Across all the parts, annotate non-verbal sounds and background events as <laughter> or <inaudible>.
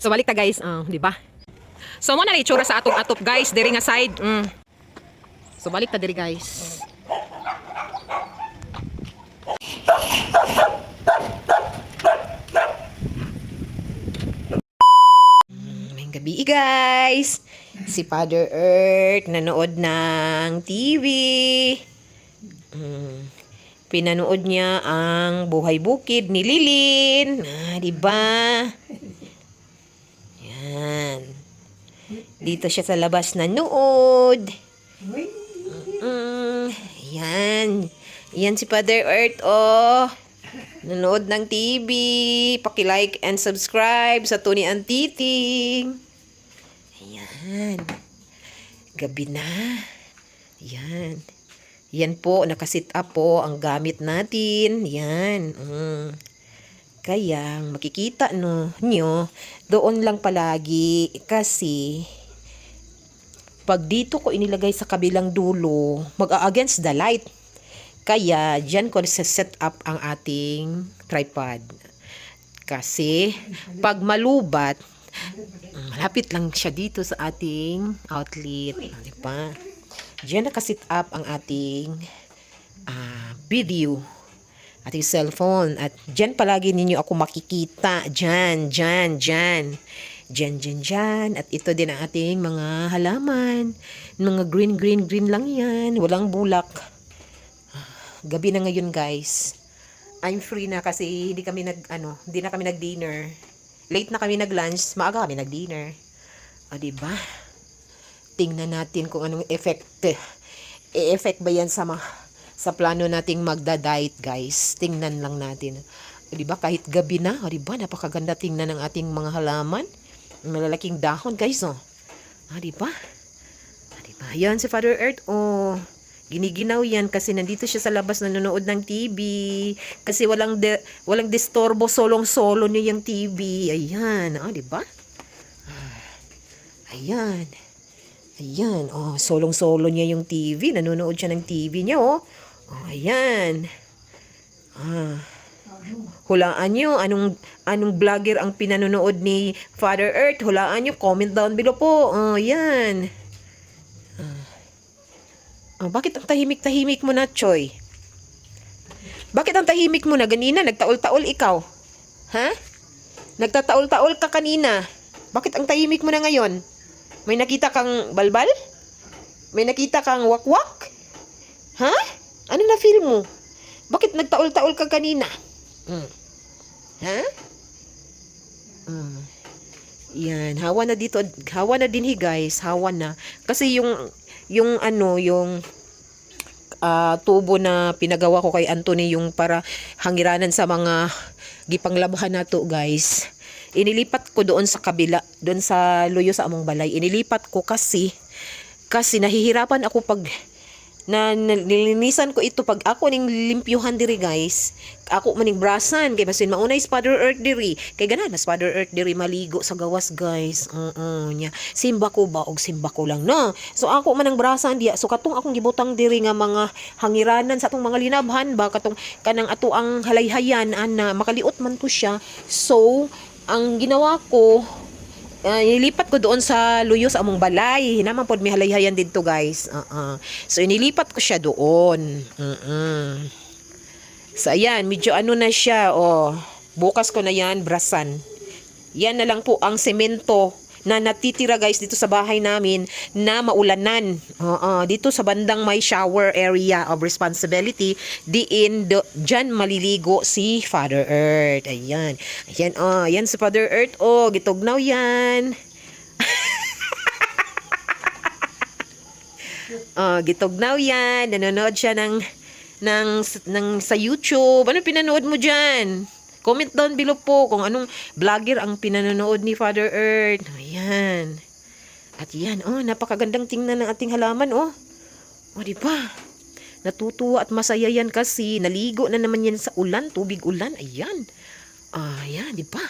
So balik ta guys, uh, di ba? So mo na itsura sa atong atop guys, diri nga side. Mm. So balik ta diri guys. Mm, May gabi guys. Si Father Earth nanood ng TV. Mm. Pinanood niya ang Buhay Bukid ni Lilin. Ah, di ba? Yan. Dito siya sa labas nanood. Mm, yan. Yan si Father Earth, oh. Nanood ng TV. Paki-like and subscribe sa Tony Antiting. Ayan. Gabi na. Yan. Yan po, nakasit up po ang gamit natin. Yan. Mm. Kaya, makikita no, nyo, doon lang palagi kasi pag dito ko inilagay sa kabilang dulo, mag-against the light. Kaya, dyan ko set up ang ating tripod. Kasi, pag malubat, malapit lang siya dito sa ating outlet. Di ba? Diyan nakasit up ang ating ah, video ating cellphone. At dyan palagi ninyo ako makikita. Dyan, dyan, dyan. Dyan, dyan, dyan. At ito din ang ating mga halaman. Mga green, green, green lang yan. Walang bulak. Gabi na ngayon guys. I'm free na kasi hindi kami nag, ano, hindi na kami nag-dinner. Late na kami nag-lunch, maaga kami nag-dinner. O, diba? Tingnan natin kung anong effect. E-effect ba yan sa mga sa plano nating magda-diet, guys. Tingnan lang natin. O, diba? Kahit gabi na, o, diba? Napakaganda tingnan ng ating mga halaman. Malalaking dahon, guys, oh. O, diba? O, diba? Yan si Father Earth, oh. Giniginaw yan kasi nandito siya sa labas nanonood ng TV. Kasi walang de, walang distorbo, solong-solo niya yung TV. Ayan, ah, ba? Ah, Ayan. Ayan, oh, solong-solo niya yung TV. Nanonood siya ng TV niya, oh. Oh, ayan. Ah. Hulaan nyo, anong, anong vlogger ang pinanonood ni Father Earth? Hulaan nyo, comment down below po. Oh, yan. Oh, bakit ang tahimik-tahimik mo na, Choy? Bakit ang tahimik mo na? Ganina, nagtaol-taol ikaw. Ha? Nagtataol-taol ka kanina. Bakit ang tahimik mo na ngayon? May nakita kang balbal? May nakita kang wakwak? Ha? Ano na feel mo? Bakit nagtaol-taol ka kanina? Mm. Ha? Mm. Yan, hawa na dito. Hawa na din hi guys. Hawa na. Kasi yung yung ano, yung ah, tubo na pinagawa ko kay Anthony yung para hangiranan sa mga gipanglabhan nato guys. Inilipat ko doon sa kabila, doon sa luyo sa among balay. Inilipat ko kasi kasi nahihirapan ako pag na nilinisan ko ito pag ako ning limpyuhan diri guys. Ako maning brasan kay basin maunay Father Earth diri. Kay ganan mas Father Earth diri maligo sa gawas guys. Oo nya. Simba ko ba og simba ko lang no? So ako manang brasan diya. So katong akong gibutang diri nga mga hangiranan sa atong mga linabhan ba? Katong kanang ato ang halayhayan ana makaliot man to siya. So ang ginawa ko uh, inilipat ko doon sa luyo sa among balay. Hinaman pod may halayhayan dito guys. Uh-uh. So inilipat ko siya doon. uh So ayan, medyo ano na siya. Oh, bukas ko na yan, brasan. Yan na lang po ang semento na natitira guys dito sa bahay namin na maulanan. Oo, dito sa bandang may shower area of responsibility, diin do, dyan maliligo si Father Earth. Ayan. Ayan, oh, ayan si Father Earth. Oh, gitugnaw yan. <laughs> oh, gitugnaw yan. Nanonood siya ng, ng, ng sa YouTube. Ano pinanood mo dyan? Comment down below po kung anong vlogger ang pinanonood ni Father Earth. Ayan. At yan, oh, napakagandang tingnan ng ating halaman, oh. O, ba? Natutuwa at masaya yan kasi naligo na naman yan sa ulan, tubig ulan. Ayan. Ah, yan, di ba?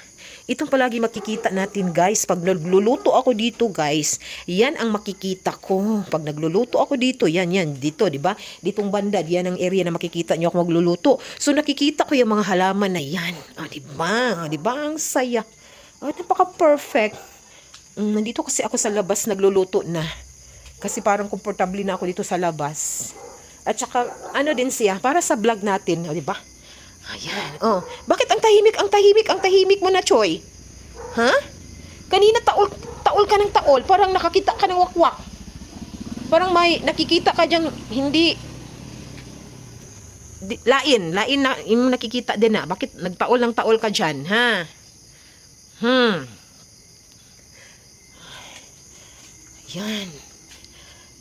Itong palagi makikita natin guys, pag nagluluto ako dito guys, yan ang makikita ko. Pag nagluluto ako dito, yan, yan, dito, di ba? Ditong banda, yan ang area na makikita nyo ako magluluto. So nakikita ko yung mga halaman na yan. Ah, di ba? Ah, di ba? Ang saya. Oh, napaka-perfect. Mm, nandito kasi ako sa labas nagluluto na. Kasi parang komportable na ako dito sa labas. At saka, ano din siya, para sa vlog natin, o, di ba? Ayan, oh. Bakit ang tahimik, ang tahimik, ang tahimik mo na, Choy? Ha? Kanina taol, taol ka ng taol, parang nakakita ka ng wakwak. Parang may nakikita ka diyang hindi di, lain, lain na yung nakikita din na. Bakit nagtaol ng taol ka diyan, ha? Hmm. Yan.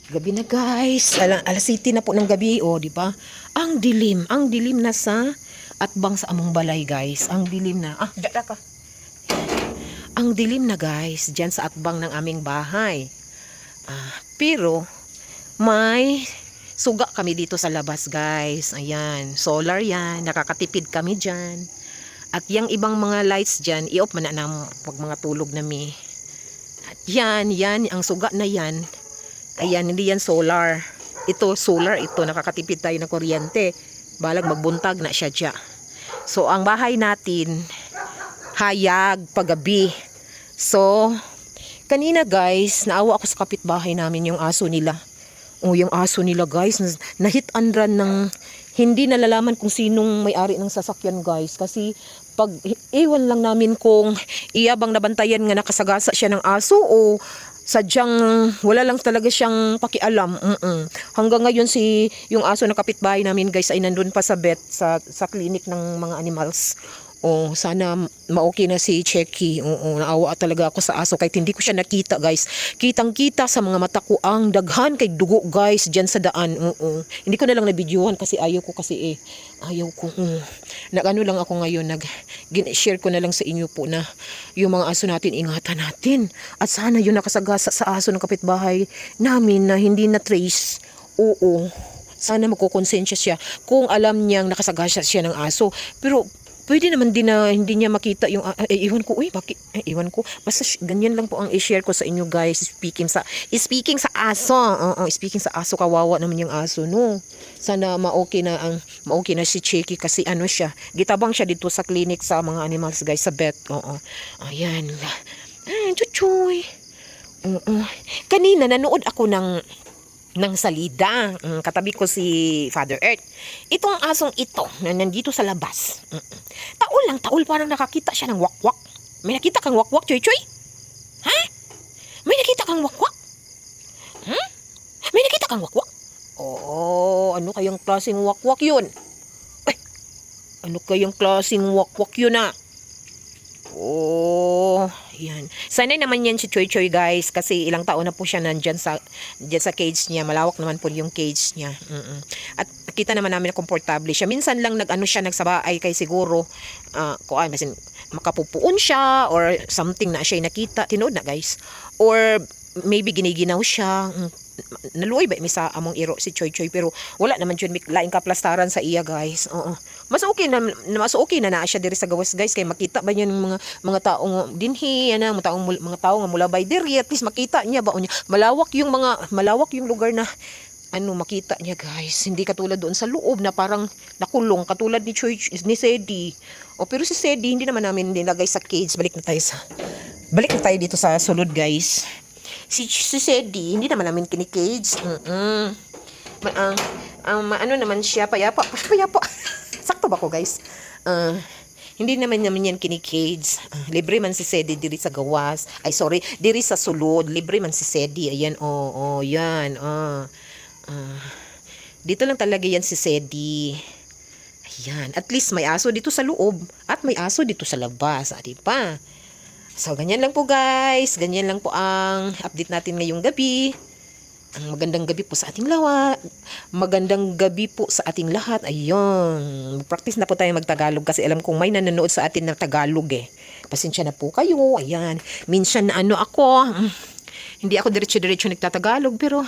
Gabi na guys. Ala, alas city na po ng gabi, oh, di ba? Ang dilim, ang dilim na sa atbang sa among balay, guys. Ang dilim na. Ah, dada ka. Ang dilim na, guys, diyan sa atbang ng aming bahay. Ah, pero may suga kami dito sa labas, guys. Ayan, solar 'yan. Nakakatipid kami diyan. At yung ibang mga lights diyan, i-off man na pag mga tulog na mi. At yan, yan, ang suga na yan. Ayan, hindi yan solar. Ito, solar, ito, nakakatipid tayo ng kuryente. Balag magbuntag na siya dyan. So, ang bahay natin, hayag, paggabi. So, kanina guys, naawa ako sa kapitbahay namin yung aso nila. O, yung aso nila guys, nahit and run ng hindi nalalaman kung sinong may-ari ng sasakyan guys. Kasi pag iwan lang namin kung iyabang nabantayan nga nakasagasa siya ng aso o sadyang wala lang talaga siyang pakialam. Mm-mm. Hanggang ngayon si yung aso na kapitbahay namin guys ay nandun pa sa vet sa sa clinic ng mga animals. Oh, sana ma-okay na si Checky. Oo, naawa talaga ako sa aso kahit hindi ko siya nakita, guys. Kitang-kita sa mga mata ko ang daghan kay dugo, guys, diyan sa daan. Oo. Hindi ko na lang na-videohan kasi ayaw ko kasi eh. Ayaw ko. Mm. Nag-ano lang ako ngayon, nag share ko na lang sa inyo po na yung mga aso natin ingatan natin. At sana yung nakasagasa sa aso ng kapitbahay namin na hindi na trace. Oo sana magkukonsensya siya kung alam niyang nakasagasa siya ng aso. Pero pwede naman din na hindi niya makita yung, ah, eh, iwan ko, uy, bakit, eh, iwan ko. Basta ganyan lang po ang i-share ko sa inyo guys, speaking sa, speaking sa aso, oo, speaking sa aso, kawawa naman yung aso, no. Sana ma-okay na ang, ma-okay na si Checky kasi ano siya, gitabang siya dito sa clinic sa mga animals guys, sa vet, oo. Ayan, ay, chuchoy. Oo. Kanina, nanood ako ng ng salida. Mm, katabi ko si Father Earth. Itong asong ito na nandito sa labas. Mm. Taol lang, taol parang nakakita siya ng wakwak. May nakita kang wakwak, Choy Choy? Ha? May nakita kang wakwak? Hmm? May nakita kang wakwak? Oo, ano kayang klaseng wakwak yun? Ay, ano kayang klaseng wakwak yun ah? Oh, yan. Sana naman yan si Choy Choy guys kasi ilang taon na po siya nandyan sa, dyan sa cage niya. Malawak naman po yung cage niya. Mm-mm. At kita naman namin na komportable siya. Minsan lang nag-ano siya nagsabaay kay siguro uh, kung ay masin makapupuon siya or something na siya nakita. Tinood na guys. Or maybe giniginaw siya. Mm, Naluoy ba mi sa among iro si Choy Choy? Pero wala naman jud mi laing kaplastaran sa iya guys. Oo. Mas okay na mas okay na naa siya diri sa gawas guys kay makita ba niya ng mga mga taong dinhi ana mga taong mga tao nga mula by diri at least makita niya ba niya. Malawak yung mga malawak yung lugar na ano makita niya guys. Hindi katulad doon sa loob na parang nakulong katulad ni Choy ni Sedi. O pero si Sedi hindi naman namin nilagay sa cage. Balik na tayo sa balik na tayo dito sa sulod guys si, si Sedi, hindi naman namin kinikage. Mm-mm. Ma, ang, ang ano naman siya, payapa. Payapa. <laughs> Sakto ba ko, guys? Ah, hindi naman naman yan kinikage. Ah, libre man si Sedi diri sa gawas. Ay, sorry, diri sa sulod. Libre man si Sedi. Ayan, oh, oh, yan. Ah, ah. Dito lang talaga yan si Sedi. Ayan. At least may aso dito sa loob. At may aso dito sa labas. Ah, di ba? So, ganyan lang po guys. Ganyan lang po ang update natin ngayong gabi. Ang magandang gabi po sa ating lawa. Magandang gabi po sa ating lahat. Ayun. Practice na po tayo magtagalog kasi alam kong may nanonood sa atin na Tagalog eh. Pasensya na po kayo. Ayan. Minsan na ano ako. mm, Hindi ako diretso-diretso nagtatagalog pero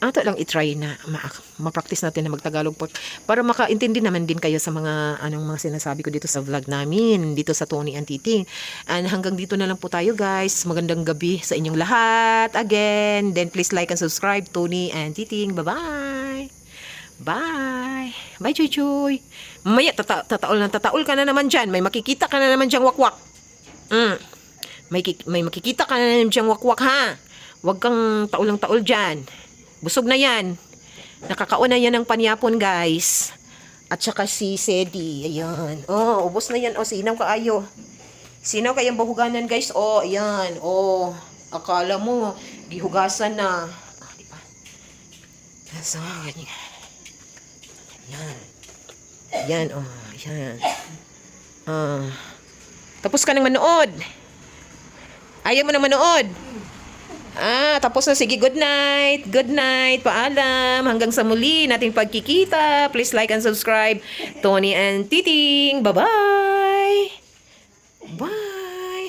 ato lang i-try na ma- ma-practice natin na magtagalog po. Para makaintindi naman din kayo sa mga anong mga sinasabi ko dito sa vlog namin dito sa Tony and Titing and hanggang dito na lang po tayo guys. Magandang gabi sa inyong lahat again. Then please like and subscribe Tony and Titing bye bye. Bye chuy chuy. Mamaya tata tataol na tataol ka na naman dyan. May makikita ka na naman dyang wakwak. Mm. May, may makikita ka na naman diyang wakwak ha. Huwag kang taulang-taol dyan. Busog na yan. Nakakauna yan ng panyapon guys. At saka si Sedi. Ayan. Oh, ubos na yan. Oh, sinaw ka ayo. Sinaw kayang bahuganan guys. Oh, ayan. Oh, akala mo, gihugasan na. Ah, di ba? So, ganyan. Ayan. Ayan, oh, ayan. Ah. Tapos ka nang manood. Ayaw mo na manood. Ah, tapos na. Sige, good night. Good night. Paalam. Hanggang sa muli nating pagkikita. Please like and subscribe. Tony and Titing. Bye-bye. Bye.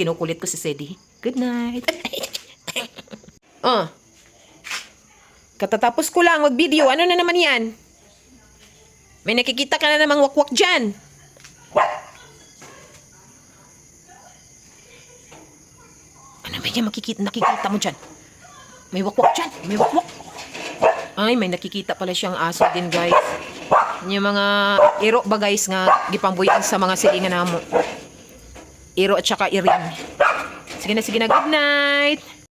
Kinukulit ko si Sedi. Good night. <laughs> oh. Katatapos ko lang mag-video. Ano na naman yan? May nakikita ka na namang wakwak dyan. Ba yan makikita, nakikita mo dyan? May wakwak dyan. May wakwak. Ay, may nakikita pala siyang aso din, guys. Yung mga iro ba, guys, nga gipangbuyan sa mga silingan na mo. Iro at saka iring. Sige na, sige na. Good night.